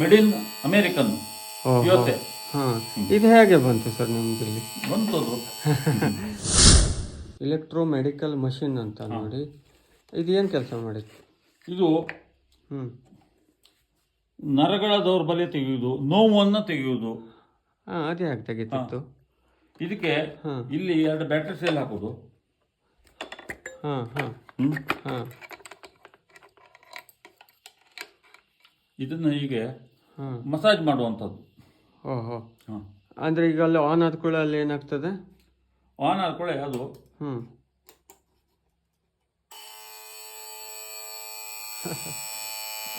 Made in American ಯುವತೆ ಹಾಂ. ಇದು ಹೇಗೆ ಬಂತು ಸರ್ ನಿಮ್ದಿಲ್ಲಿ ಬಂತದು. ಎಲೆಕ್ಟ್ರೋ ಮೆಡಿಕಲ್ ಮಷಿನ್ ಅಂತ ನೋಡಿ. ಇದು ಏನು ಕೆಲಸ ಮಾಡಿತ್ತು ಇದು ಹ್ಞೂ ನರಗಳ ದೌರ್ಬಲ್ಯ ತೆಗೆಯುವುದು ನೋವನ್ನು ತೆಗೆಯುವುದು. ಹಾಂ ಅದೇ ಹೇಗೆ ತೆಗಿತಿತ್ತು? ಇದಕ್ಕೆ ಹಾಂ. ಇಲ್ಲಿ ಎರಡು ಬ್ಯಾಟ್ರಿ ಸೆಲ್ ಹಾಕೋದು ಹಾಂ ಹಾಂ. ಹ್ಞೂ ಹಾಂ. ಇದನ್ನ ಹೀಗೆ ಹಾಂ. ಮಸಾಜ್ ಮಾಡುವಂಥದ್ದು. ಓಹೋ. ಹಾಂ. ಅಂದರೆ ಈಗ ಅಲ್ಲಿ ಆನ್ ಆದ ಕೂಡ ಅಲ್ಲಿ ಏನಾಗ್ತದೆ? ಆನ್ ಆದ ಆದ್ಕೊಳ್ಳೆ ಅದು. ಹ್ಞೂ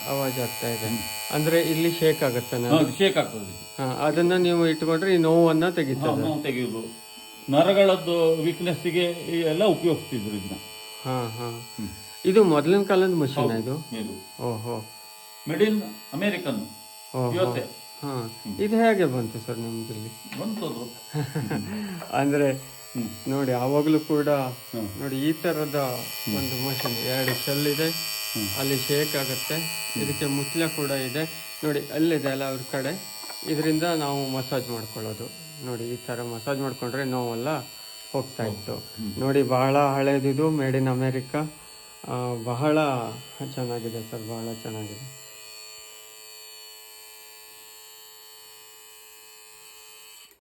ಆವಾಜ್ ಆಗ್ತಾ ಇದೆ. ಅಂದರೆ ಇಲ್ಲಿ ಶೇಕ್ ಆಗುತ್ತೆ ಶೇಕ್ ಆಗ್ತದೆ. ಹಾಂ ಅದನ್ನು ನೀವು ಇಟ್ಕೊಂಡ್ರೆ ಈ ನೋವನ್ನು ತೆಗಿತದೆ. ನೋವು ತೆಗೆಯುವುದು ನರಗಳದ್ದು ವೀಕ್ನೆಸ್ಸಿಗೆ ಎಲ್ಲ ಉಪಯೋಗಿಸ್ತಿದ್ರು ಇದನ್ನ. ಹಾಂ ಹಾಂ. ಇದು ಮೊದಲಿನ ಕಾಲದ ಮಷಿನ್ ಇದು. ಓಹೋ. ಮೇಡ್ ಇನ್ ಅಮೇರಿಕನ್ ಯುವತೆ ಇದು ಹೇಗೆ ಬಂತು ಸರ್ ನಿಮ್ದಿಲ್ಲಿ ಬಂತು ಅಂದರೆ. ನೋಡಿ ಆವಾಗಲೂ ಕೂಡ ನೋಡಿ ಈ ತರದ ಒಂದು ಮಷಿನ್ ಎರಡು ಶೆಲ್ ಇದೆ. ಅಲ್ಲಿ ಶೇಕ್ ಆಗುತ್ತೆ. ಇದಕ್ಕೆ ಮುಚ್ಚಲ ಕೂಡ ಇದೆ. ನೋಡಿ ಅಲ್ಲಿದೆ ಅಲ್ಲ ಅವ್ರ ಕಡೆ. ಇದರಿಂದ ನಾವು ಮಸಾಜ್ ಮಾಡ್ಕೊಳ್ಳೋದು. ನೋಡಿ ಈ ಥರ ಮಸಾಜ್ ಮಾಡ್ಕೊಂಡ್ರೆ ನೋವೆಲ್ಲ ಹೋಗ್ತಾ ಇತ್ತು. ನೋಡಿ ಬಹಳ ಹಳೇದಿದು ಮೇಡ್ ಇನ್ ಅಮೇರಿಕಾ ಬಹಳ ಚೆನ್ನಾಗಿದೆ ಸರ್ ಬಹಳ ಚೆನ್ನಾಗಿದೆ.